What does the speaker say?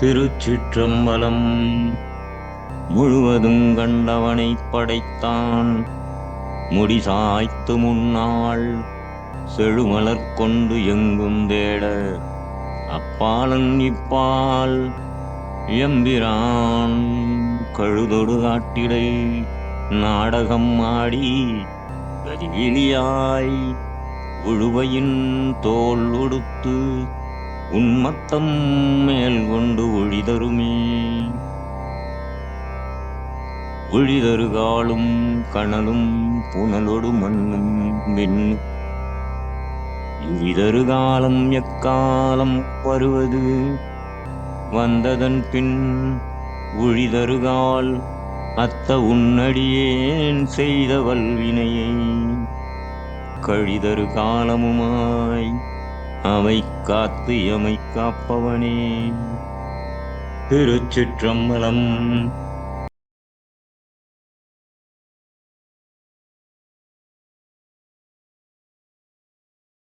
திருச்சிற்றம்பலம் முழுவதும் கண்டவனை படைத்தான். முடிசாய்த்து முன்னாள் செழுமலர் கொண்டு எங்கும் தேட அப்பாலன் இப்பால் எம்பிரான் கழுதொடு காட்டிடை நாடகம் ஆடி கதிகிலியாய் உழுவையின் தோல் உடுத்து உன்மத்தம் மேல் கொண்டு ஒழிதருமே. ஒழிதருகாலும் கணலும் புனலொடு மண்ணும் விண்ணு இவ்விதறுகாலம் எக்காலம் வருவது? வந்ததன் பின் ஒழிதருகால் அத்த உன்னடியேன் செய்த வல்வினையை. கழிதரு காலமுமாய் அவை காத்து எமை காப்பவனே. திருச்சிற்றம்பலம்